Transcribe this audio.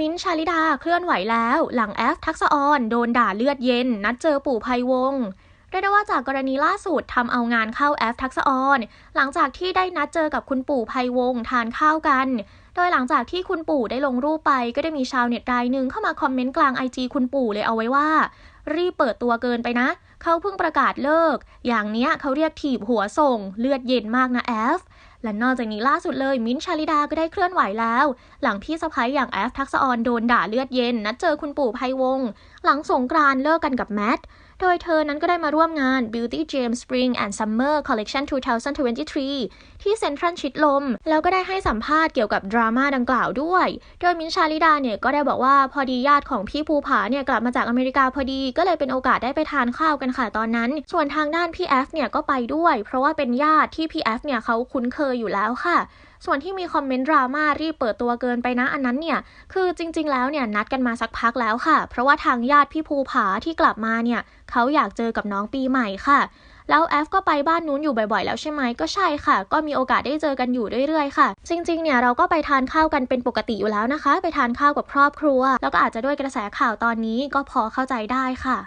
มิ้นชาลิดาเคลื่อนไหวแล้ว หลังแอฟทักษะออนโดนด่าเลือดเย็น นัดเจอปู่ภัยวงเรียกได้ว่าจากกรณีล่าสุดทำเอางานเข้าแอฟทักษะออน หลังจากที่ได้นัดเจอกับคุณปู่ภัยวงทานข้าวกัน โดยหลังจากที่คุณปู่ได้ลงรูปไป ก็ได้มีชาวเน็ตรายหนึ่งเข้ามาคอมเมนต์กลางไอจีคุณปู่เลยเอาไว้ว่า รีบเปิดตัวเกินไปนะ เขาเพิ่งประกาศเลิก อย่างเนี้ยเขาเรียกถีบหัวส่ง เลือดเย็นมากนะแอฟ และนอกจากนี้ล่าสุดเลยมิ้นชาลิดาก็ได้เคลื่อนไหวแล้ว หลังพี่สะพ้ายอย่างแอฟทักษออนโดนด่าเลือดเย็น นัดเจอคุณปู่ไพวง หลังสงกรานเลิกกันกับแมท โดยเธอนั้นก็ได้มาร่วมงาน Beauty James Spring and Summer Collection 2023 ที่เซ็นทรัลชิดลม แล้วก็ได้ให้สัมภาษณ์เกี่ยวกับดราม่าดังกล่าวด้วย โดยมินชาลิดาเนี่ยก็ได้บอกว่าพอดีญาติของพี่ภูผาเนี่ยกลับมาจากอเมริกาพอดี ก็เลยเป็นโอกาสได้ไปทานข้าวกันค่ะตอนนั้น ส่วนทางด้านพี่แอฟเนี่ยก็ไปด้วย เพราะว่าเป็นญาติที่พี่แอฟเนี่ยเขาคุ้นเคยอยู่แล้วค่ะ ส่วนที่มีคอมเมนต์ดราม่ารีบเปิดตัวเกินไปนะอันนั้นเนี่ย คือจริง ๆ แล้วเนี่ยนัดกันมาสักพักแล้วค่ะ เพราะว่าทางญาติพี่ภูผาที่กลับมาเนี่ยเขาอยากเจอกับน้องปีใหม่ค่ะแล้วแอฟก็ไปบ้านนู้นอยู่บ่อยๆ แล้วใช่ไหมก็ใช่ค่ะ ก็มีโอกาสได้เจอกันอยู่เรื่อยๆ ค่ะ จริงๆ เนี่ยเราก็ไปทานข้าวกันเป็นปกติอยู่แล้วนะคะ ไปทานข้าวกับครอบครัว แล้วก็อาจจะด้วยกระแสข่าวตอนนี้ก็พอเข้าใจได้ค่ะ